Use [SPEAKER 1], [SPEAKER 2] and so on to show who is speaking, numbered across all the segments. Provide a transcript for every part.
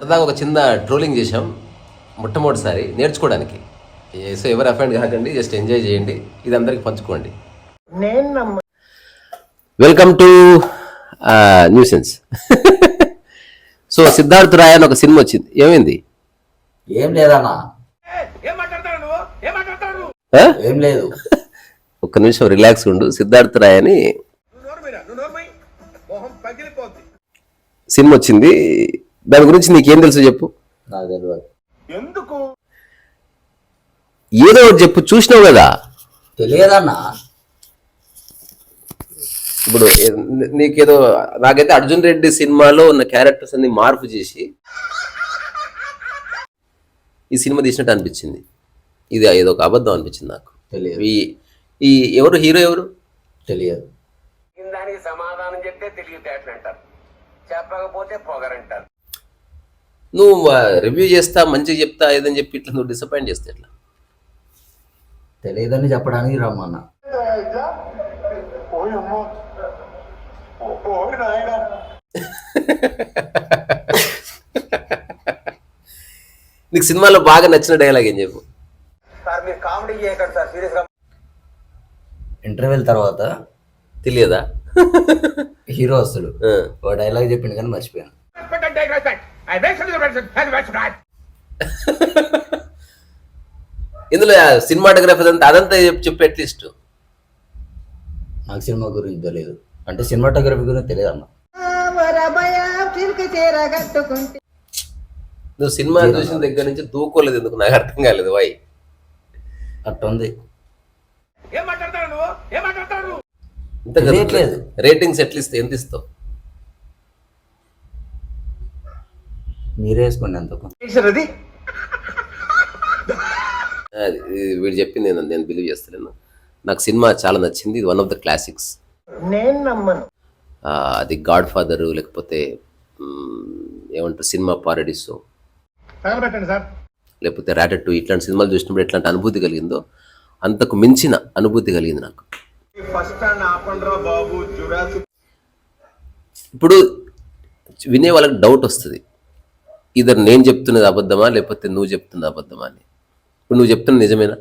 [SPEAKER 1] సరదాగా ఒక చిన్న ట్రోలింగ్ చేశాం మొట్టమొదటిసారి నేర్చుకోవడానికి. ఏ- సో ఎవరు అఫెండ్ కాకండి జస్ట్ ఎంజాయ్ చేయండి ఇది అందరికి పంచుకోండి. Welcome to nuisance. So Siddharth Roy అని ఒక సినిమా వచ్చింది. ఏమైంది?
[SPEAKER 2] ఏం లేదన్నా.
[SPEAKER 1] ఆ?
[SPEAKER 2] ఏం లేదు.
[SPEAKER 1] ఒక్క నిమిషం రిలాక్స్ ఉండు. సిద్ధార్థ్ రాయ్ అని సినిమా వచ్చింది. దాని గురించి నీకేం తెలుసు చెప్పు.
[SPEAKER 2] నాకు తెలియదు
[SPEAKER 1] ఏదో ఒకటి చెప్పు చూసినావు కదా?
[SPEAKER 2] తెలియదన్నా.
[SPEAKER 1] ఇప్పుడు నీకేదో నాకైతే అర్జున్ రెడ్డి సినిమాలో ఉన్న క్యారెక్టర్స్ అన్ని మార్పు చేసి ఈ సినిమా తీసినట్టు అనిపించింది. ఇది ఏదో ఒక అబద్ధం అనిపించింది నాకు.
[SPEAKER 2] తెలియదు.
[SPEAKER 1] ఈ ఈ ఎవరు? హీరో ఎవరు?
[SPEAKER 2] తెలియదు.
[SPEAKER 3] దానికి సమాధానం చెప్తే అంటారు. చెప్పకపోతే పొగరంటారు.
[SPEAKER 1] నువ్వు రివ్యూ చేస్తా మంచిగా చెప్తా ఏదని చెప్పి ఇట్లా నువ్వు డిసప్పాయింట్ చేస్తే ఎట్లా?
[SPEAKER 2] తెలియదని చెప్పడానికి రమ్మన్నా.
[SPEAKER 1] నీకు సినిమాలో బాగా నచ్చిన డైలాగ్ ఏం చెప్పు?
[SPEAKER 3] సార్ మీరు కామెడీ చేయకండి సార్ సీరియస్గా
[SPEAKER 2] ఇంటర్వెల్ తర్వాత
[SPEAKER 1] తెలియదా?
[SPEAKER 2] హీరో. ఒక డైలాగ్ చెప్పిండు కానీ మర్చిపోయాను.
[SPEAKER 1] ఇందులో సినిమాటోగ్రఫీ అదంతా అదంతా చెప్పు చెప్పు అట్లీస్ట్
[SPEAKER 2] నాకు సినిమా గురించి తెలియదు. అంటే సినిమాటోగ్రఫీ గురించి తెలియదు అన్న.
[SPEAKER 1] నువ్వు సినిమా చూసిన దగ్గర నుంచి దూకోలేదు ఎందుకు? నాకు అర్థం కాలేదు వై.
[SPEAKER 2] అట్ట ఉంది
[SPEAKER 1] ఇంత కదా
[SPEAKER 2] తెలియట్లేదు.
[SPEAKER 1] రేటింగ్స్ ఎట్లా ఇస్తావు ఎంత ఇస్తావు?
[SPEAKER 2] మీరే వేసుకోండి ఎంతకు
[SPEAKER 3] అది?
[SPEAKER 1] వీడు చెప్పింది నేను నేను బిలీవ్ చేస్తలేను. నాకు సినిమా చాలా నచ్చింది ఇది వన్ ఆఫ్ ద క్లాసిక్స్
[SPEAKER 3] నేను నమ్మను.
[SPEAKER 1] అది గాడ్ ఫాదర్ లేకపోతే ఏమంటారు సినిమా పారడీసో
[SPEAKER 3] తగలబెట్టండి సార్.
[SPEAKER 1] లేకపోతే ర్యాటెడ్ టూ ఇట్లాంటి సినిమాలు చూసినప్పుడు ఎట్లాంటి అనుభూతి కలిగిందో అంతకు మించిన అనుభూతి కలిగింది నాకు.
[SPEAKER 3] ఫస్ట్ స్టాండ్ ఆపండ్రా బాబు జురాసి
[SPEAKER 1] ఇప్పుడు వినే వాళ్ళకి డౌట్ వస్తుంది. ఇద్దరు నేను చెప్తున్నది అబద్ధమా? లేకపోతే నువ్వు చెప్తున్నది అబద్ధమా అని. ఇప్పుడు నువ్వు చెప్తున్నది నిజమేనా?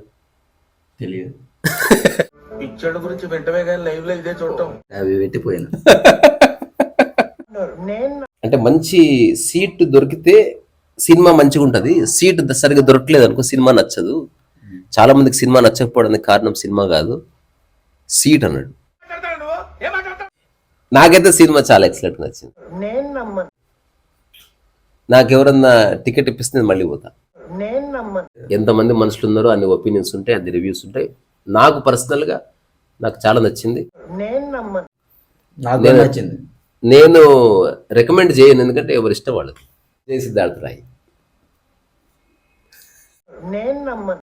[SPEAKER 2] తెలియదు.
[SPEAKER 3] పిచ్చోళ్ళ గురించి వెంటనే కానీ లైవ్లో ఇదే చూడటం.
[SPEAKER 2] అవి పెట్టిపోయాను.
[SPEAKER 3] నేను
[SPEAKER 1] అంటే మంచి సీట్ దొరికితే సినిమా మంచిగా ఉంటుంది. సీట్ సరిగ్గా దొరకలేదు అనుకో సినిమా నచ్చదు. చాలా మందికి సినిమా నచ్చకపోవడానికి కారణం సినిమా కాదు. సీట్ అన్నాడు. నాకైతే సినిమా చాలా ఎక్సలెంట్ నచ్చింది.
[SPEAKER 3] నేను నమ్మను.
[SPEAKER 1] నాకు ఎవరన్నా టికెట్ ఇప్పిస్తే నేను మళ్ళీ పోతా. ఎంతమంది మనుషులు ఉన్నారో అన్ని ఒపీనియన్స్ ఉంటాయి అన్ని రివ్యూస్ ఉంటాయి. నాకు పర్సనల్గా నాకు చాలా నచ్చింది.
[SPEAKER 2] నాకు నచ్చింది.
[SPEAKER 1] నేను రికమెండ్ చేయను ఎందుకంటే ఎవరి ఇష్టం వాళ్ళది జయ సిద్ధార్థ రాయ్
[SPEAKER 3] నేను నమ్మను.